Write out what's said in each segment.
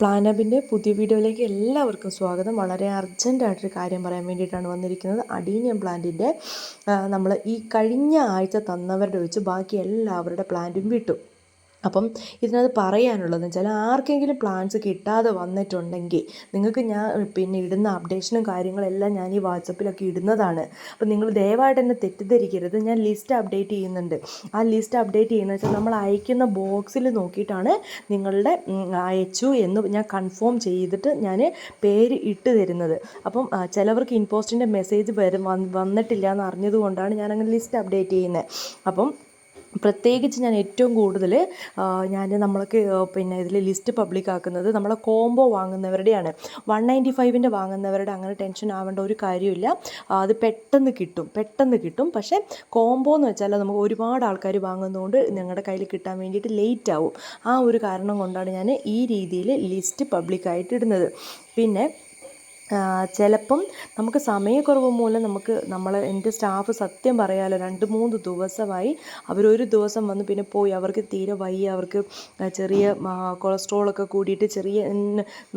പ്ലാനബിന്റെ പുതിയ വീഡിയോയിലേക്ക് എല്ലാവർക്കും സ്വാഗതം. വളരെ അർജന്റായിട്ടൊരു കാര്യം പറയാൻ വേണ്ടിയിട്ടാണ് വന്നിരിക്കുന്നത്. അഡീനിയം പ്ലാന്റിന്റെ നമ്മൾ ഈ കഴിഞ്ഞ ആഴ്ച തന്നവരുടെ ഒഴിച്ച് ബാക്കി എല്ലാവരുടെ പ്ലാന്റും വിട്ടു. അപ്പം ഇതിനകത്ത് പറയാനുള്ളതെന്ന് വെച്ചാൽ ആർക്കെങ്കിലും പ്ലാൻസ് കിട്ടാതെ വന്നിട്ടുണ്ടെങ്കിൽ നിങ്ങൾക്ക് ഞാൻ പിന്നെ ഇടുന്ന അപ്ഡേഷനും കാര്യങ്ങളെല്ലാം ഞാൻ ഈ വാട്സപ്പിലൊക്കെ ഇടുന്നതാണ്. അപ്പം നിങ്ങൾ ദയവായിട്ട് എന്നെ തെറ്റിദ്ധരിക്കരുത്. ഞാൻ ലിസ്റ്റ് അപ്ഡേറ്റ് ചെയ്യുന്നുണ്ട്. ആ ലിസ്റ്റ് അപ്ഡേറ്റ് ചെയ്യുന്നത് വെച്ചാൽ നമ്മൾ അയക്കുന്ന ബോക്സിൽ നോക്കിയിട്ടാണ് നിങ്ങളുടെ അയച്ചു എന്ന് ഞാൻ കൺഫേം ചെയ്തിട്ട് ഞാൻ പേര് ഇട്ട് തരുന്നത്. അപ്പം ചിലവർക്ക് ഇൻപോസ്റ്റിന്റെ മെസ്സേജ് വരും വന്നിട്ടില്ല എന്ന് അറിഞ്ഞതുകൊണ്ടാണ് ഞാനങ്ങനെ ലിസ്റ്റ് അപ്ഡേറ്റ് ചെയ്യുന്നത്. അപ്പം പ്രത്യേകിച്ച് ഞാൻ ഏറ്റവും കൂടുതൽ ഞാൻ നമ്മൾക്ക് പിന്നെ ഇതിൽ ലിസ്റ്റ് പബ്ലിക് ആക്കുന്നത് നമ്മളെ കോംബോ വാങ്ങുന്നവരുടെയാണ്. വൺ നയന്റി ഫൈവിന്റെ വാങ്ങുന്നവരുടെ അങ്ങനെ ടെൻഷൻ ആവേണ്ട ഒരു കാര്യമില്ല. അത് പെട്ടെന്ന് കിട്ടും പെട്ടെന്ന് കിട്ടും. പക്ഷേ കോംബോ എന്ന് വെച്ചാൽ നമുക്ക് ഒരുപാട് ആൾക്കാർ വാങ്ങുന്നതുകൊണ്ട് ഞങ്ങളുടെ കയ്യിൽ കിട്ടാൻ വേണ്ടിയിട്ട് ലേറ്റ് ആവും. ആ ഒരു കാരണം കൊണ്ടാണ് ഞാൻ ഈ രീതിയിൽ ലിസ്റ്റ് പബ്ലിക്കായിട്ട് ഇടുന്നത്. പിന്നെ ചിലപ്പം നമുക്ക് സമയക്കുറവ് മൂലം നമുക്ക് നമ്മൾ എന്റെ സ്റ്റാഫ് സത്യം പറയാമല്ലോ രണ്ട് മൂന്ന് ദിവസമായി അവരൊരു ദിവസം വന്ന് പിന്നെ പോയി അവർക്ക് തീരെ വയ്യ അവർക്ക് ചെറിയ കൊളസ്ട്രോളൊക്കെ കൂടിയിട്ട് ചെറിയ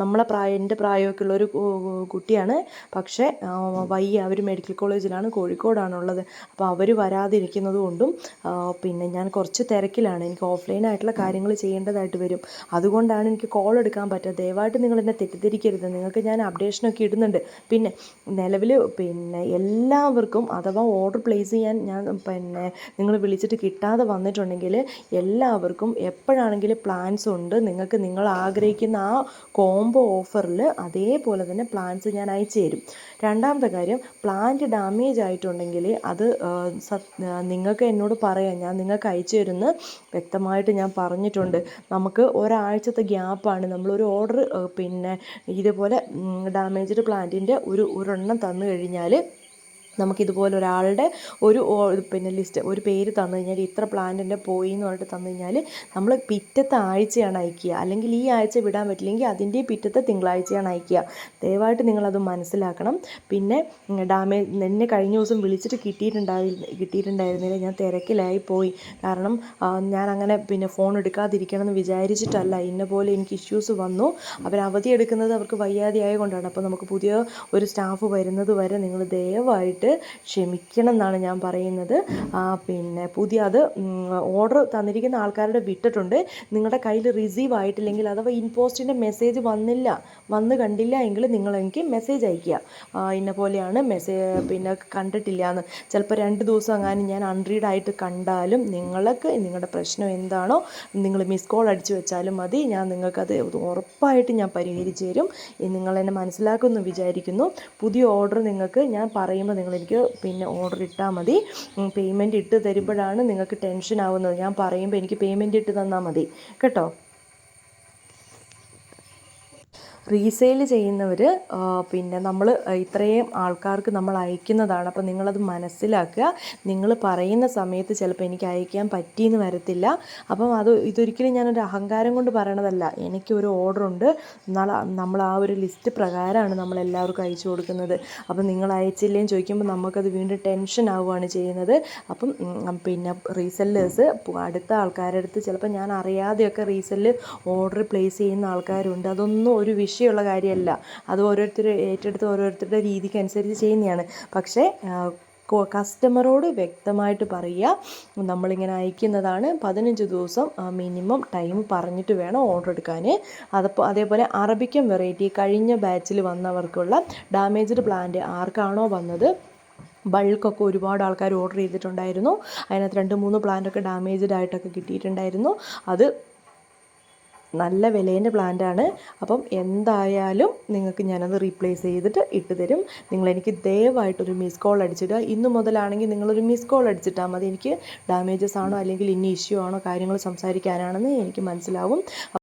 നമ്മളെ പ്രായം എന്റെ പ്രായമൊക്കെ ഉള്ളൊരു കുട്ടിയാണ്. പക്ഷേ വയ്യ അവർ മെഡിക്കൽ കോളേജിലാണ് കോഴിക്കോടാണുള്ളത്. അപ്പോൾ അവർ വരാതിരിക്കുന്നത് കൊണ്ടും പിന്നെ ഞാൻ കുറച്ച് തിരക്കിലാണ്. എനിക്ക് ഓഫ്ലൈൻ ആയിട്ടുള്ള കാര്യങ്ങൾ ചെയ്യേണ്ടതായിട്ട് വരും. അതുകൊണ്ടാണ് എനിക്ക് കോൾ എടുക്കാൻ പറ്റുക ദയവായിട്ട് നിങ്ങൾ എന്നെ തെറ്റിദ്ധരിക്കരുത്. നിങ്ങൾക്ക് ഞാൻ അപ്ഡേഷനൊക്കെ ഇടുന്നുണ്ട്. പിന്നെ നിലവിൽ പിന്നെ എല്ലാവർക്കും അഥവാ ഓർഡർ പ്ലേസ് ചെയ്യാൻ ഞാൻ പിന്നെ നിങ്ങൾ വിളിച്ചിട്ട് കിട്ടാതെ വന്നിട്ടുണ്ടെങ്കിൽ എല്ലാവർക്കും എപ്പോഴാണെങ്കിലും പ്ലാൻസ് ഉണ്ട്. നിങ്ങൾക്ക് നിങ്ങൾ ആഗ്രഹിക്കുന്ന ആ കോംബോ ഓഫറിൽ അതേപോലെ തന്നെ പ്ലാൻസ് ഞാൻ അയച്ചു തരും രണ്ടാമത്തെ കാര്യം പ്ലാന്റ് ഡാമേജ് ആയിട്ടുണ്ടെങ്കിൽ അത് നിങ്ങൾക്ക് എന്നോട് പറയാം. ഞാൻ നിങ്ങൾക്ക് അയച്ചു തരുന്ന വ്യക്തമായിട്ട് ഞാൻ പറഞ്ഞിട്ടുണ്ട്. നമുക്ക് ഒരാഴ്ചത്തെ ഗ്യാപ്പാണ് നമ്മളൊരു ഓർഡർ പിന്നെ ഇതുപോലെ ഡാമേജ്ഡ് പ്ലാന്റിന്റെ ഒരു ഒരെണ്ണം തന്നു കഴിഞ്ഞാൽ നമുക്കിതുപോലെ ഒരാളുടെ ഒരു പിന്നെ ലിസ്റ്റ് ഒരു പേര് തന്നു കഴിഞ്ഞാൽ ഇത്ര പ്ലാന്റിന്റെ പോയി എന്ന് പറഞ്ഞിട്ട് തന്നു കഴിഞ്ഞാൽ നമ്മൾ പിറ്റത്തെ ആഴ്ചയാണ് അയക്കുക. അല്ലെങ്കിൽ ഈ ആഴ്ച വിടാൻ പറ്റില്ലെങ്കിൽ അതിന്റെ പിറ്റത്തെ തിങ്കളാഴ്ചയാണ് അയക്കുക. ദയവായിട്ട് നിങ്ങളത് മനസ്സിലാക്കണം. പിന്നെ ഡാമേജ് എന്നെ കഴിഞ്ഞ ദിവസം വിളിച്ചിട്ട് കിട്ടിയിട്ടുണ്ടായി കിട്ടിയിട്ടുണ്ടായിരുന്നില്ല. ഞാൻ തിരക്കിലായി പോയി. കാരണം ഞാൻ അങ്ങനെ പിന്നെ ഫോൺ എടുക്കാതിരിക്കണം എന്ന് വിചാരിച്ചിട്ടല്ല. ഇന്ന പോലെ എനിക്ക് ഇഷ്യൂസ് വന്നു. അവർ അവധി എടുക്കുന്നത് അവർക്ക് വയ്യാതെ ആയതുകൊണ്ടാണ് അപ്പോൾ നമുക്ക് പുതിയ ഒരു സ്റ്റാഫ് വരുന്നത് വരെ നിങ്ങൾ ദയവായിട്ട് വേണ്ടിയിട്ട് ക്ഷമിക്കണം എന്നാണ് ഞാൻ പറയുന്നത്. പിന്നെ പുതിയ അത് ഓർഡർ തന്നിരിക്കുന്ന ആൾക്കാരുടെ വിട്ടിട്ടുണ്ട്. നിങ്ങളുടെ കയ്യിൽ റിസീവ് ആയിട്ടില്ലെങ്കിൽ അഥവാ ഇൻപോസ്റ്റിന്റെ മെസ്സേജ് വന്നില്ല വന്ന് കണ്ടില്ല എങ്കിൽ നിങ്ങൾ എനിക്ക് മെസ്സേജ് അയക്കുക ഇന്ന പോലെയാണ് മെസ്സേജ് പിന്നെ കണ്ടിട്ടില്ല എന്ന്. ചിലപ്പോൾ രണ്ട് ദിവസം അങ്ങനെ ഞാൻ അൺറീഡ് ആയിട്ട് കണ്ടാലും നിങ്ങൾക്ക് നിങ്ങളുടെ പ്രശ്നം എന്താണോ നിങ്ങൾ മിസ് കോൾ അടിച്ചു വെച്ചാലും മതി. ഞാൻ നിങ്ങൾക്കത് ഉറപ്പായിട്ട് ഞാൻ പരിഹരിച്ചു തരും. നിങ്ങൾ എന്നെ മനസ്സിലാക്കുമെന്ന് വിചാരിക്കുന്നു. പുതിയ ഓർഡർ നിങ്ങൾക്ക് ഞാൻ പറയുമ്പോൾ നിങ്ങൾ എനിക്ക് പിന്നെ ഓർഡർ ഇട്ടാൽ മതി. പേയ്മെന്റ് ഇട്ട് തരുമ്പോഴാണ് നിങ്ങൾക്ക് ടെൻഷൻ ആവുന്നത്. ഞാൻ പറയുമ്പോൾ എനിക്ക് പേയ്മെന്റ് ഇട്ട് തന്നാൽ മതി. കേട്ടോ? റീസെയിൽ ചെയ്യുന്നവർ പിന്നെ നമ്മൾ ഇത്രയും ആൾക്കാർക്ക് നമ്മൾ അയക്കുന്നതാണ്. അപ്പോൾ നിങ്ങളത് മനസ്സിലാക്കുക. നിങ്ങൾ പറയുന്ന സമയത്ത് ചിലപ്പോൾ എനിക്ക് അയക്കാൻ പറ്റിയെന്ന് വരത്തില്ല. അപ്പം അത് ഇതൊരിക്കലും ഞാനൊരു അഹങ്കാരം കൊണ്ട് പറയണതല്ല. എനിക്കൊരു ഓർഡർ ഉണ്ട്. എന്നാൽ നമ്മൾ ആ ഒരു ലിസ്റ്റ് പ്രകാരമാണ് നമ്മൾ എല്ലാവർക്കും അയച്ചു കൊടുക്കുന്നത്. അപ്പം നിങ്ങൾ അയച്ചില്ലേന്ന് ചോദിക്കുമ്പോൾ നമുക്കത് വീണ്ടും ടെൻഷൻ ആവുകയാണ് ചെയ്യുന്നത്. അപ്പം പിന്നെ റീസെല്ലേഴ്സ് അടുത്ത ആൾക്കാരുടെ അടുത്ത് ചിലപ്പോൾ ഞാൻ അറിയാതെയൊക്കെ റീസെല്ല് ഓർഡർ പ്ലേസ് ചെയ്യുന്ന ആൾക്കാരുണ്ട്. അതൊന്നും ഒരു വിഷയം വിഷയമുള്ള കാര്യമല്ല. അത് ഓരോരുത്തർ ഏറ്റെടുത്ത് ഓരോരുത്തരുടെ രീതിക്ക് അനുസരിച്ച് ചെയ്യുന്നതാണ്. പക്ഷേ കസ്റ്റമറോട് വ്യക്തമായിട്ട് പറയുക നമ്മളിങ്ങനെ അയക്കുന്നതാണ് പതിനഞ്ച് ദിവസം മിനിമം ടൈം പറഞ്ഞിട്ട് വേണം ഓർഡർ എടുക്കാൻ അതപ്പോൾ അതേപോലെ അറബിക്കൻ വെറൈറ്റി കഴിഞ്ഞ ബാച്ചിൽ വന്നവർക്കുള്ള ഡാമേജ്ഡ് പ്ലാന്റ് ആർക്കാണോ വന്നത്? ബൾക്കൊക്കെ ഒരുപാട് ആൾക്കാർ ഓർഡർ ചെയ്തിട്ടുണ്ടായിരുന്നു. അതിനകത്ത് രണ്ട് മൂന്ന് പ്ലാന്റൊക്കെ ഡാമേജ്ഡ് ആയിട്ടൊക്കെ കിട്ടിയിട്ടുണ്ടായിരുന്നു. അത് നല്ല വിലേന്റെ പ്ലാന്റാണ്. അപ്പം എന്തായാലും നിങ്ങൾക്ക് ഞാനത് റീപ്ലേസ് ചെയ്തിട്ട് ഇട്ട് തരും. നിങ്ങളെനിക്ക് ദയവായിട്ടൊരു മിസ് കോൾ അടിച്ചിടുക. ഇന്ന് മുതലാണെങ്കിൽ നിങ്ങളൊരു മിസ് കോൾ അടിച്ചിട്ടാൽ മതി. എനിക്ക് ഡാമേജസ് ആണോ അല്ലെങ്കിൽ ഇനി ഇഷ്യൂ ആണോ കാര്യങ്ങൾ സംസാരിക്കാനാണെന്ന് എനിക്ക് മനസ്സിലാവും.